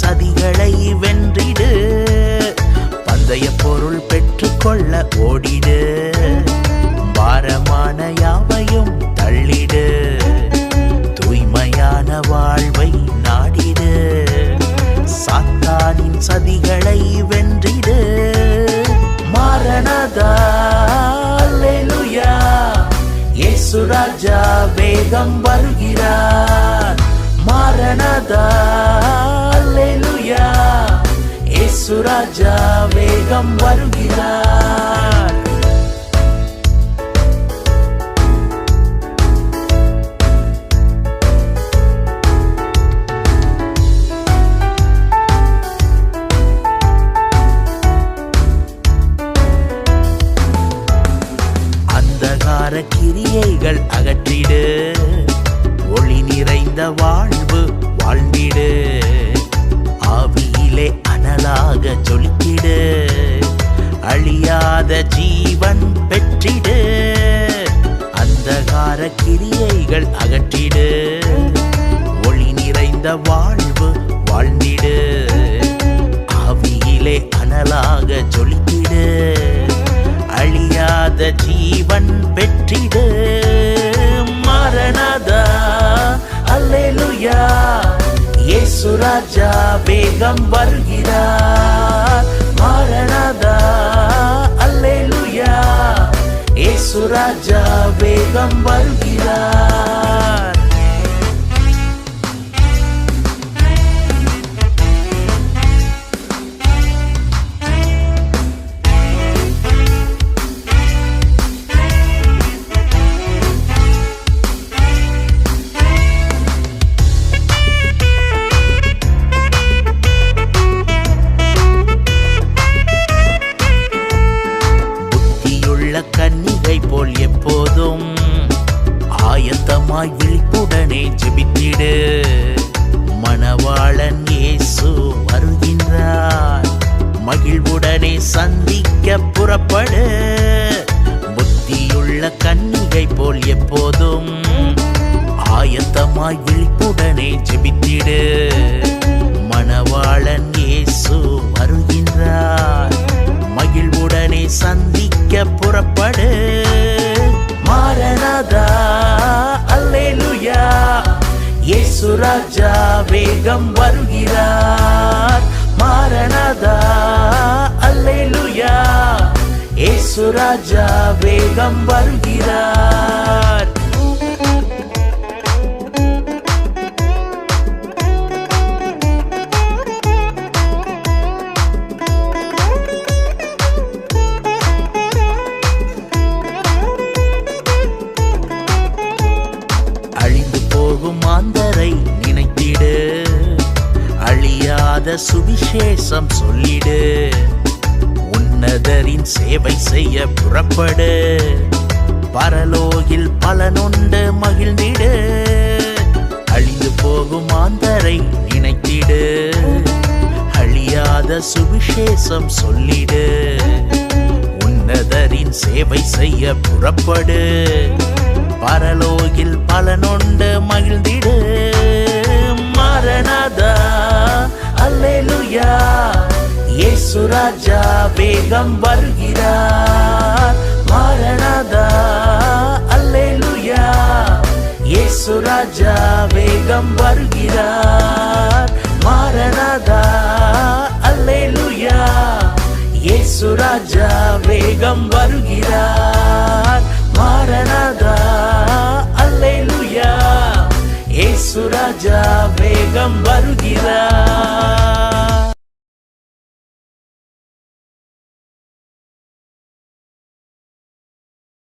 சதிகளை வென்றிடு. பந்தய பொருள் பெற்றுக்கொள்ள ஓடிடு. பாரமான யாவையும் தள்ளிடு. தூய்மையான வாழ்வை நாடிடு. சாத்தானின் சதிகளை வென்றிடு. மாரணதா இயேசு ராஜா வேகம் வருகிறார் ராஜா வேகம் வருகிறார். அந்தகார கிரியைகள் அகற்றிடு. ஒளி நிறைந்த வாழ்வு வாழ்ந்திடு. ஆவியிலே அனலாக ஜொலித்திடு அழியாத ஜீவன் பெற்றிடு. அந்தகார கிரியைகள் அகற்றிடு. ஒளி நிறைந்த வாழ் ராஜா வேகம் வருகிறார் மரணதா அல்லேலுயா. ஏசு ராஜா வேகம் வருகிறார் விழிப்புடனே ஜெபித்திடு மணவாளன் இயேசு வருகின்றார். மகிழ்வுடனே சந்திக்க புறப்படு. இயேசு வேகம் வருகிறார். மாரணதா அல்லேலூயா. இயேசு ராஜா வேகம் வருகிறார். அழியாத சுவிசேஷம் சொல்லிடு. உன்னதரின் சேவை செய்ய புறப்படு. பரலோகில் பலனுண்டு மகிழ்ந்திடு. அழிந்து போகும் ஆந்தரை நினைத்திடு. அழியாத சுவிசேஷம் சொல்லிடு. உன்னதரின் சேவை செய்ய புறப்படு. பரலோகில் பலனுண்டு மகிழ்ந்திடு. மரணதா அல்லேலூயா இயேசு ராஜா வேகம் வருகிறார் மரணதா அல்லேலூயா. இயேசு ராஜா வேகம் வருகிறார் மரணதா அல்லேலூயா. இயேசு ராஜா வேகம் வருகிறார் மாரணதா அல்லேலூயா. இயேசு ராஜா வேகம் வருகிறார்